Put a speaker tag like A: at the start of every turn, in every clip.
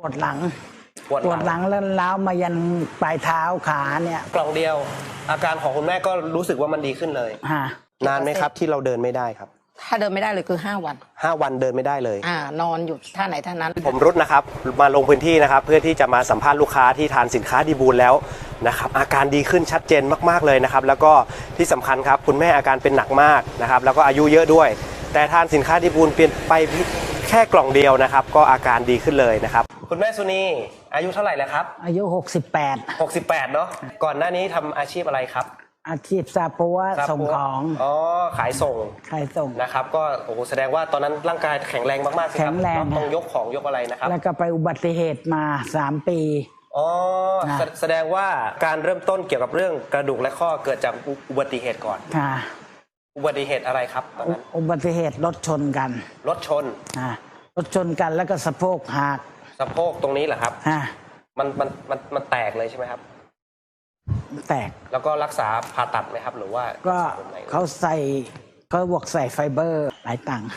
A: ปวดหลัง
B: ปวด
A: ปวดหลัง แล้วล้าวมายันปลายเท้าขาเนี่ย
B: กล่องเดียว อาการของคุณแม่ก็รู้สึกว่ามันดีขึ้นเลย
A: ฮะ
B: นานไหมครับที่เราเดินไม่ได้ครับ
C: ถ้าเดินไม่ได้เลยคือ 5 วัน
B: 5 วันเดินไม่ได้เลย
C: อ่านอนอยู่ท่าไหนท่านั้น
B: ผมรุดนะครับมาลงพื้นที่นะครับ เพื่อที่จะมาสัมภาษณ์ลูกค้าที่ทานสินค้าดีบูลแล้วนะครับอาการดีขึ้นชัดเจนมากๆเลยนะครับ แล้วก็ที่สำคัญครับคุณแม่อาการเป็นหนักมากนะครับ แล้วก็อายุเยอะด้วย แต่ทานสินค้าดีบูลเปลี่ยนไป แค่กล่องเดียวนะครับ ก็อาการดีขึ้นเลยนะครับ คุณแม่สุนีอายุเท่าไหร่แล้วครับ
A: อายุ 68
B: 68 เนาะก่อนหน้านี้ทำอาชีพอะไรครับ
A: อาชีพซาปัว
B: ครับ
A: ส่งของ
B: อ๋อขายส่ง
A: ขายส่ง
B: นะครับ ก็โอ้โหแสดงว่าตอนนั้นร่างกายแข็งแรงมากๆสิครั
A: แข็งแรง
B: ต้องยกของยกอะไรนะครับ
A: แล้วก็ไปอุบัติเหตุมา 3 ปี
B: อ๋อ
A: นะ
B: แสแสดงว่าการเริ่มต้นเกี่ยวกับเรื่องกระดูกและข้อเกิดจากอุอุบัติเหตุก่อน
A: ค่ะ
B: อุบัติเหตุอะไรครับตอน
A: อุ
B: นั้น
A: อุบัติเหตุรถชนกัน
B: รถชน
A: อ่ารถชนกันแล้วก็สะโพกหัก
B: สะโพกตรงนี้เหรอครับ
A: ฮะ
B: มันมันมันมันแตกเลยใช่ไหมครับ
A: แตก
B: แล้วก็รักษาผ่าตัดไหมครับ หรือว่า
A: ก็
B: รัษแบบไหน
A: เขาใส่ เขาบอกใส่ไฟเบอร์หลายตังค์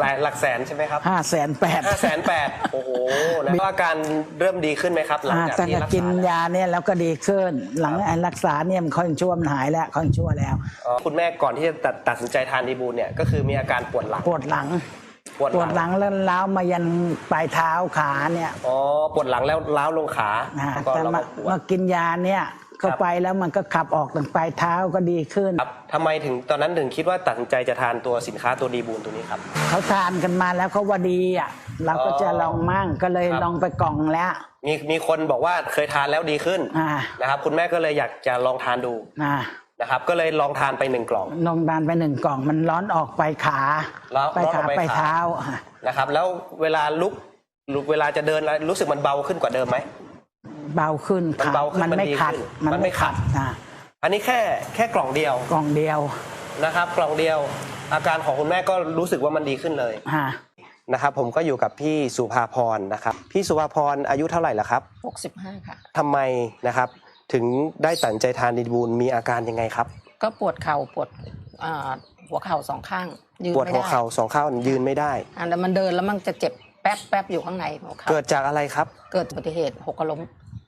B: หลายหลักแสนใช่ไหมครับ
A: ห้าแสนแปด
B: ห้าแสนแปดโอ้โหนะแล้วอาการเริ่มดีขึ้นไหมครับ หลังจาก
A: ตั้ง
B: ที่
A: แต่
B: รัก
A: กิน
B: ษาแล้ว
A: ยาเนี่ยแล้วก็ดีขึ้น หลังไอ้รักษาเนี่ยมันค่อยชั่วมันหายแล้วค่อยชั่วแล้ว
B: อ๋อคุณแม่ก่อนที่จะตัดตัดสินใจทานดีบูลเนี่ยก็คือมีอาการปวดหลัง
A: ปวดหลัง
B: ปวด
A: ปวดหลังแล้วล้าวมายันปลายเท้าขาเนี่ย
B: อ๋อปวดหลังแล้วล้าวลงขา
A: นะ
B: แล้วก็
A: แต่
B: เรา
A: มา
B: ก็ปวด
A: มากินยาเนี่ย เข้า
B: ครับ
A: ไปแล้วมันก็ขับออกถึงปลายเท้าก็ดีขึ้น
B: ครับทำไมถึงตอนนั้นถึงคิดว่าตัดสินใจจะทานตัวสินค้าตัวดีบูลตัวนี้ครับ
A: เขาทานกันมาแล้วเขาว่าดีอะเราก็จะลองมั่งก็เลย
B: ครับ
A: ลองไปกล่องแล้ว
B: มีมีคนบอกว่าเคยทานแล้วดีขึ้น
A: อ่า
B: นะครับ คุณแม่ก็เลยอยากจะลองทานดู
A: นะ
B: นะครับ ก็เลยลองทานไปหนึ่งกล่อง
A: นองดานไปหนึ่งกล่องมันร้อนออกไปขา
B: ร้อน
A: ไป
B: ร้อนอ
A: ขา
B: อกไป
A: ไป
B: ขา
A: เท้าอะ
B: นะครับ แล้วเวลาลุกลุกเวลาจะเดินแล้วรู้สึกมันเบาขึ้นกว่าเดิมไหม
A: เบาขึ้น
B: มันเบาขึ้น
A: มัน
B: มัน
A: ไม่
B: ดี
A: ขัด
B: ขึ้น
A: มัน
B: มันไม่
A: ไม่
B: ขั
A: ขั
B: ด
A: ดนะ
B: อันนี้แค่แค่กล่องเดียว
A: กล่องเดียว
B: นะครับ กล่องเดียว อาการของคุณแม่ก็รู้สึกว่ามันดีขึ้นเลย
A: ฮะ
B: นะครับ ผมก็อยู่กับพี่สุภาพรนะครับ พี่สุภาพรอายุเท่าไหร่ละครับ
C: 65 ค่ะ
B: ทำไมนะครับ ถึงได้ตัดสินใจทานดีบูลมีอาการยังไงครับ
C: ก็ปวดเข่าปวดอ่าหัวเข่าสองข้าง ยืน
B: ปวด
C: ไม่
B: หัว
C: ได้
B: เข่าสองข้างยืนไม่ได้
C: อันนั้นมันเดินแล้วมันจะเจ็บแป๊บแป๊บอยู่ข้างในหัวเข่า
B: เกิดจากอะไรครับ
C: เกิดอุบัติเหตุหกล้ม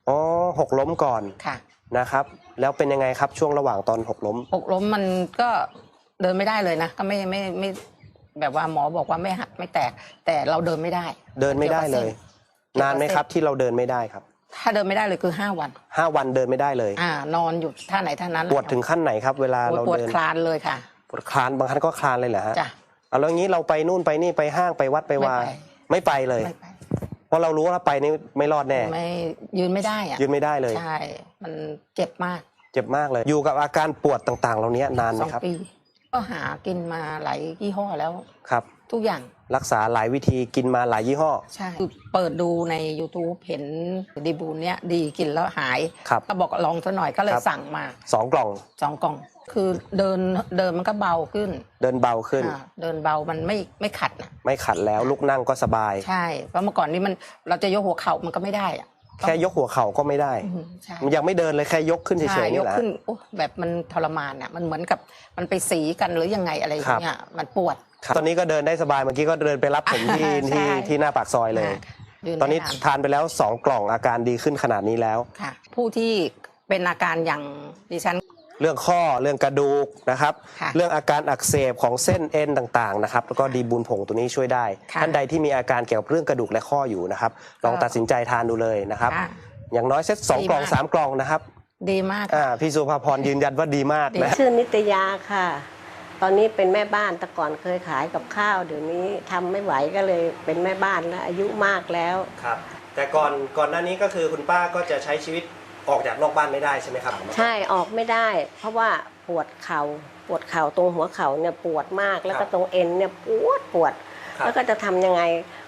B: อ๋อหกล้มก่อน
C: ค่ะ
B: นะครับ แล้วเป็นยังไงครับช่วงระหว่างตอนหกล้ม
C: หกล้มมันก็เดินไม่ได้เลยนะ ก็ไม่ไม่ไม่แบบว่าหมอบอกว่าไม่หักไม่แตก แต่เราเดินไม่ได้
B: เดินไม่ได้เลย
C: กี่ยวกับเส้
B: นานไหมครับที่เราเดินไม่ได้ครับ
C: ถ้าเดินไม่ได้เลยคือ5วัน
B: ห้าวันเดินไม่ได้เลย
C: อ่านอนอยู่ท่าไหนท่านั้น
B: ปวดถึงขั้นไหนครับ เวลา
C: โอ้ย
B: เรา
C: ปวด
B: เดิน
C: คลานเลยค่ะ
B: ปวดคลานบางครั้งก็คลานเลยเหรอฮะ
C: จ้ะ
B: เอาแล้วงี้เราไปนู่นไปนี่ไปห้างไปวัดไปวา
C: ไม่ไป
B: ไม่ไปเลย
C: ไม่ไป
B: เพ ราะเรารู้ว่าไปนี่ไม่รอดแน่
C: ไม่ยืนไม่ได้อะ
B: ยืนไม่ได้เลย
C: ใช่ มันเจ็บมาก
B: เจ็บมากเลย อยู่กับอาการปวดต่างๆ เหล่านี้นานไห
C: ส
B: ม
C: อง
B: ครับ
C: ปี ก็หากินมาหลายยี่ห้อแล้ว
B: ครับ
C: ทุกอย่าง
B: รักษาหลายวิธีกินมาหลายยี่ห้อ
C: ใช่คือเปิดดูใน YouTube เห็นดีบูนเนี้ยดีกินแล้วหาย
B: ครับ
C: ก็บอกลองซะหน่อยก็เลย
B: ครับ
C: สั่งมา
B: สองกล่อง
C: สองกล่อง คือเดินเดินมันก็เบาขึ้น
B: เดินเบาขึ้น
C: อ่าเดินเบามันไม่ไม่ขัดนะ
B: ไม่ขัดแล้วลุกนั่งก็สบาย
C: ใช่เพราะเมื่อก่อนนี้มันเราจะยกหัวเข่ามันก็ไม่ได้อะ
B: แค่ยกหัวเข่าก็ไม่ได้
C: อืมใช่
B: มันยังไม่เดินเลยแค่ยกขึ้นเฉ
C: ใช่
B: ยๆ
C: ย
B: นี่
C: ก
B: แหละ
C: ขึ้นโอ้แบบมันทรมานอะมันเหมือนกับมันไปสีกันหรือยังไงอะไรอย่างเงี้ยมันปวด
B: ครับตอนนี้ก็เดินได้สบายเมื่อกี้ก็เดินไปรับผมที่
C: ใช่
B: ที่ที่หน้าปากซอยเลย
C: ค่ะยื
B: ตอนนี้
C: ไม่า
B: ทานไปแล้วสองกล่องอาการดีขึ้นขนาดนี้แล้ว
C: ค่ะผู้ที่เป็นอาการอย่างดิฉัน
B: เรื่องข้อเรื่องกระดูกนะครับ
C: ค่ะ
B: เรื่องอาการอักเสบของเส้นเอ็นต่างๆนะครับแล้วก็ดีบุญผงตัวนี้ช่วยได้
C: ค่ะ
B: ท่านใดที่มีอาการเกี่ยวกับเรื่องกระดูกและข้ออยู่นะครับ ลองตัดสินใจทานดูเลยนะครับ
C: ค่ะ
B: อย่างน้อยเซตสอง
C: ดี
B: กล่อง
C: มาก
B: สามกล่องนะครับ
C: ดีมาก
B: อ่าพี่สุภาพรยืนยันว่าดีมากนะ
D: ชื่อนิตยาค่ะ ตอนนี้เป็นแม่บ้านแต่ก่อนเคยขายกับข้าว เดี๋ยวนี้ทำไม่ไหวก็เลยเป็นแม่บ้านแล้วอายุมากแล้ว
B: ครับแต่ก่อนก่อนหน้านี้ก็คือคุณป้าก็จะใช้ชีวิต ออกจากนอกบ้านไม่ได้ใช่ไหมครับ
D: ใช่ออกไม่ได้ เพราะว่าปวดเขา่าปวดเข่าตรงหัวเข่าเนี่ยปวดมากแล้วก็ตรงเอ็นเนี่ยปวดปวด
B: ครับ
D: แล้วก็จะทำยังไง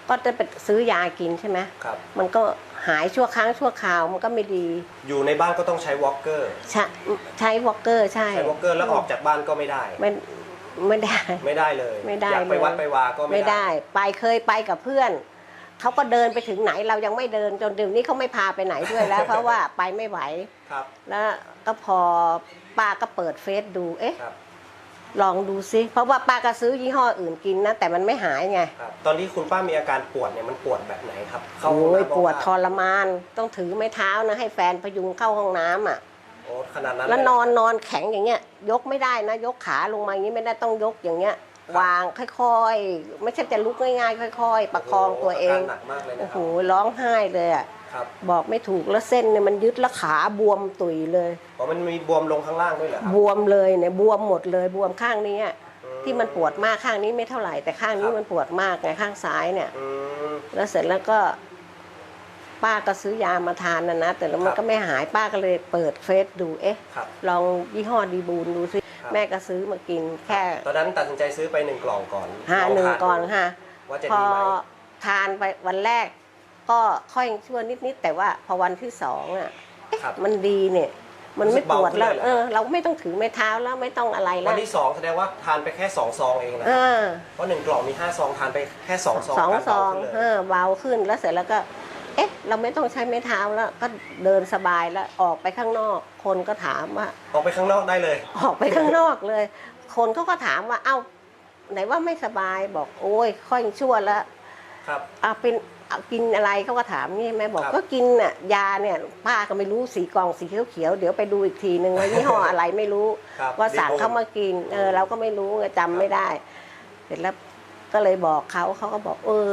D: ก็จะไปซื้อยากินใช่ไหม
B: ครับ
D: มันก็หายชั่วครั้งชั่วคราวมันก็ไม่ดี
B: อยู่ในบ้านก็ต้องใช้วอล์กเกอร์
D: ใช้ใช้วอลเกอร์ใช่
B: ใช้วอล์กเกอร์แล้วออกจากบ้านก็ไม่ได้
D: ไม่ไม่ได้
B: ไม่ได้เลย
D: ไม่ได้
B: อยากไป
D: เลย
B: วัดไปวาก็
D: ไม่ได้ ไปเคยไปกับเพื่อน เขาก็เดินไปถึงไหนเรายังไม่เดินจนเดี๋ยวนี้เขาไม่พาไปไหนด้วยแล้ว เพราะว่าไปไม่ไหว
B: ครับ
D: แล้วก็พอป้าก็เปิดเฟซดู เอ๊ะ
B: ครับ
D: ลองดูซิ เพราะว่าป้าก็ซื้อยี่ห้ออื่นกินนะ แต่มันไม่หายไง
B: ครับ ตอนที่คุณป้ามีอาการปวดเนี่ยมันปวดแบบไหนครับเข้า
D: โอ้
B: ห้อง
D: ย
B: น้ำ
D: ปวด
B: บ้าง
D: ทรมาน ต้องถือไม้เท้านะ ให้แฟนพยุงเข้าห้องน้ำอะ
B: โอ้ขนาดนั้น
D: แล้ว
B: เย
D: นอนนอนแข็งอย่างเงี้ย ยกไม่ได้นะ ยกขาลงมาอย่างนี้ไม่ได้ต้องยกอย่างเงี้ย วางค่อย ๆ ไม่ใช่จะลุกง่ายๆ ค่อย ๆ ประคองตัวเองา
B: การหนักมากเลยนะ
D: โอ้
B: ค
D: โห
B: รับ
D: ร้องไห้เลยอะ
B: ครับ
D: บอกไม่ถูกแล้วเส้นเนี่ยมันยึดแล้วขาบวมตุยเลย
B: อ๋อมันมีบวมลงข้างล่างด้วยเหรอครับ
D: บวมเลยเนี่ยบวมหมดเลยบวมข้างนี้อะ
B: อืม
D: ที่มันปวดมากข้างนี้ไม่เท่าไหร่แต่ข้างนี้
B: ครับ
D: มันปวดมากไงข้างซ้ายเนี่ย
B: อืม
D: แล้วเสร็จแล้วก็ป้าก็ซื้อยามาทานนะนะแต่แล้วมั
B: คนรับ
D: ก็ไม่หายป้าก็เลยเปิดเฟซดูเอ๊ะ
B: ครับ
D: ลองยี่ห้อดีบูนดูสิ
B: ครับ
D: แม่ก็ซื้อมากินแค่
B: ตอนนั้นตัดสินใจซื้อไปหนึ่งกล่องก่อน
D: ห้า
B: ล
D: หนึ่ง
B: ทา
D: ก่อน
B: ดู
D: ค่ะ
B: ว่าจะ
D: พอ
B: ดีไหม
D: ทานไปวันแรก ก็ค่อยชั่วนิดๆแต่ว่าพอวันที่สองอะ
B: ครับ
D: มันดีเนี่ยมันไม่
B: รู้สึก
D: ป
B: เบาว
D: ดแล้ว
B: ขึ้นเลยเหรอ
D: เออ เราไม่ต้องถือไม้เท้าแล้วไม่ต้องอะไรแล้
B: วั
D: วน
B: ที่สองแสดงว่าทานไปแค่สองซองเองนะ
D: เอ
B: ครับ
D: อ
B: เพราะหนึ่งกล่องมีห้าซองทานไปแค่สองซอง
D: สอง
B: การ
D: ซ
B: เบา
D: อง
B: ขึ้น
D: เอ
B: เลย
D: อเบาขึ้นแล้วเสร็จแล้วก็ เอ๊ะ เราไม่ต้องใช้ไม้เท้าแล้ว ก็เดินสบายแล้วออกไปข้างนอก คนก็ถามว่า
B: ออกไปข้างนอกได้เลย
D: ออกไปข้างนอกเลย คนเขาก็ถามว่าเอ้าไหนว่าไม่สบายบอกโอ้ยค่อยชั่วแล้ว
B: ครับ
D: เอาเป็นเอากินอะไรเขาก็ถามนี่แม่บอก
B: ครับ
D: ก็กินน่ะยาเนี่ยป้าก็ไม่รู้สีกล่องสีเขียวๆเดี๋ยวไปดูอีกทีนึงว่ายี่ห้ออะไรไม่รู้
B: ครับ
D: ว่าสั่ง
B: ดีบูน
D: เขามากินเออเราก็ไม่รู้ไงจำไม่ได้ เสร็จแล้วก็เลยบอกเขาเขาก็บอก เออ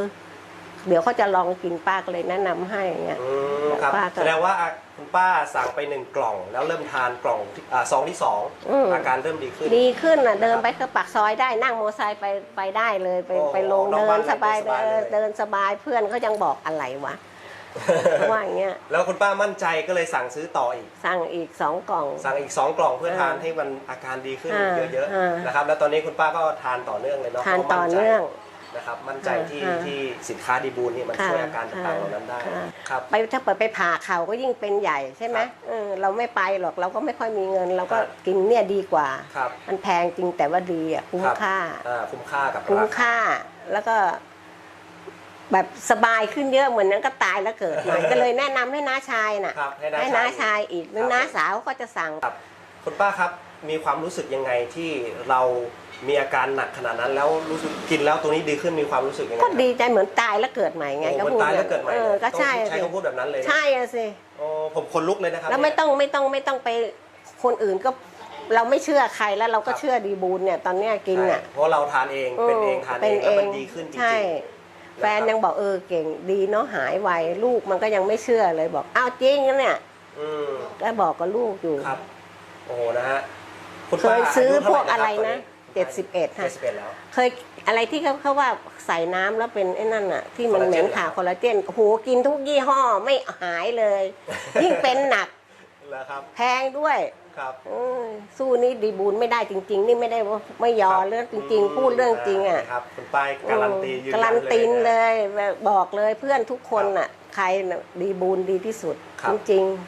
D: เดี๋ยวเขาจะลองกินป้าก็เลยแนะนำให้อย่างเงี้ย
B: อืมครับ
D: ป้าก็
B: แสดงว่าคุณป้าสั่งไปหนึ่งกล่องแล้วเริ่มทานกล่องที่อ่าซองที่สอง
D: อืม
B: อาการเริ่มดีขึ้น
D: ดีขึ้นน่ะเดินไปก็ปากซอยได้นั่งมอเตอร์ไซค์ไปไปได้เลยไป
B: โอ้
D: ไปลง
B: นอก
D: เดิ
B: บ้าน
D: นสบาย
B: เดินสบายเลย
D: เดินสบายเพื่อนเขายังบอกอะไรวะเขาว่าอย่างเงี้ย
B: แล้วคุณป้ามั่นใจก็เลยสั่งซื้อต่ออีก
D: สั่งอีกสองกล่อง
B: สั่งอีก 2 กล่องเพื่อ
D: อ่า
B: ทานให้มันอาการดีขึ้น
D: อ่า
B: เยอะ
D: อ่า
B: ๆนะครับแล้วตอนนี้คุณป้าก็ทานต่อเนื่องเลยเนาะ
D: ทาน
B: พระ
D: ต่อ
B: มั่ใจ
D: เนื่อง
B: นะครับมั่นใจที่
D: อ่า
B: ที่สินค้าดีบูลนี่มัน
D: ค่ะ
B: ช่วยอาการต่างๆเหล่านั้นได้
D: ค่ะ
B: ครับ
D: ไปถ้าเปิดไปผ่าเข่าก็ยิ่งเป็นใหญ่ใช่ไหม
B: ครับ
D: เออเราไม่ไปหรอกเราก็ไม่ค่อยมีเงิน เราก็
B: ครับ
D: กินเนี่ยดีกว่า
B: ครับ
D: มันแพงจริงแต่ว่าดีอะคุ้ม
B: รับ
D: ค่า
B: อ่าคุ้มค่ากับ
D: คุ้ม
B: ราา
D: ค่าแล้วก็ แบบสบายขึ้นเยอะเหมือนนั้นก็ตายแล้วเกิดใหม่ ก็เลยแนะนำให้น้าชายน่ะ
B: ครับให้น้า
D: ให้
B: ชา
D: น้ายชายอีกหรือ
B: ครับ
D: น้าสาวก็จะสั่ง
B: ครับคุณป้าครับมีความรู้สึกยังไงที่เรา มีอาการหนักขนาดนั้นแล้วรู้สึกกินแล้วตัวนี้ดีขึ้นมีความรู้สึกยังไง
D: ก็ดีใจเหมือนตายแล้วเกิดใหม่ไง
B: ไง
D: ก็
B: ก็
D: พูด
B: ตายแล้วเกิดใหม่
D: เออก็ใช่
B: ต้องใช้
D: สิ
B: คำพูดแบบนั้นเลยนะ
D: ใช่อะสิ
B: โอ้ผมคนลุกเลยนะครับ
D: แล้วไม่
B: เนี่ย
D: ต้องไม่ต้องไม่ต้องไปคนอื่นก็เราไม่เชื่อใครแล้วเราก็
B: ครับ
D: เชื่อดีบูลเนี่ย ตอนเนี้ยกินอะ
B: ใช่เพราะเราทานเองเป็นเองทานเองแล้วมันดีขึ้นจริงๆ
D: ใช่ แฟนยังบอกเออเก่งดีเนาะหายไวลูกมันก็ยังไม่เชื่อเลยบอกอ้าวจริงนะเนี่ย
B: อืม
D: ก็บอกกับลูกอยู่
B: ครับ โอ้โหนะฮะคุณ
D: เค
B: ป้าย
D: ซื้อ
B: ยุ
D: พวก
B: เท่า
D: อะไร
B: ห
D: นะ
B: คบ
D: เจ็ดสิบเอ็ด
B: ตอน
D: ค่ะ
B: นี้เจ็ดสิบเอ็ดแล้ว
D: เคยอะไรที่เขาเขาว่าใส่น้ำแล้วเป็นไอ้นั่นอะที่มัน
B: คอลลา
D: เห
B: เจ
D: ม็
B: น
D: น
B: เหรอ
D: ขาคอลลาเจนโอ้โหกินทุกยี่ห้อไม่หายเลย ยิ่งเป็นหนัก
B: แล้วครับ
D: แพงด้วย
B: ครับ
D: เออสู้นี่ดีบูลไม่ได้จริง ๆ นี่ไม่ได้ว่าไม่ยอ
B: ครับ
D: เรื่องจริง ๆ พูดเรื่องจริงอะ
B: ครับคุณป้ายการันตียืนยั
D: การันตีน
B: นะ
D: เลยบอกเลยเพื่อนทุกคนอะ ใครน่ะดีบูลดีที่สุด
B: ครับ
D: จริงๆ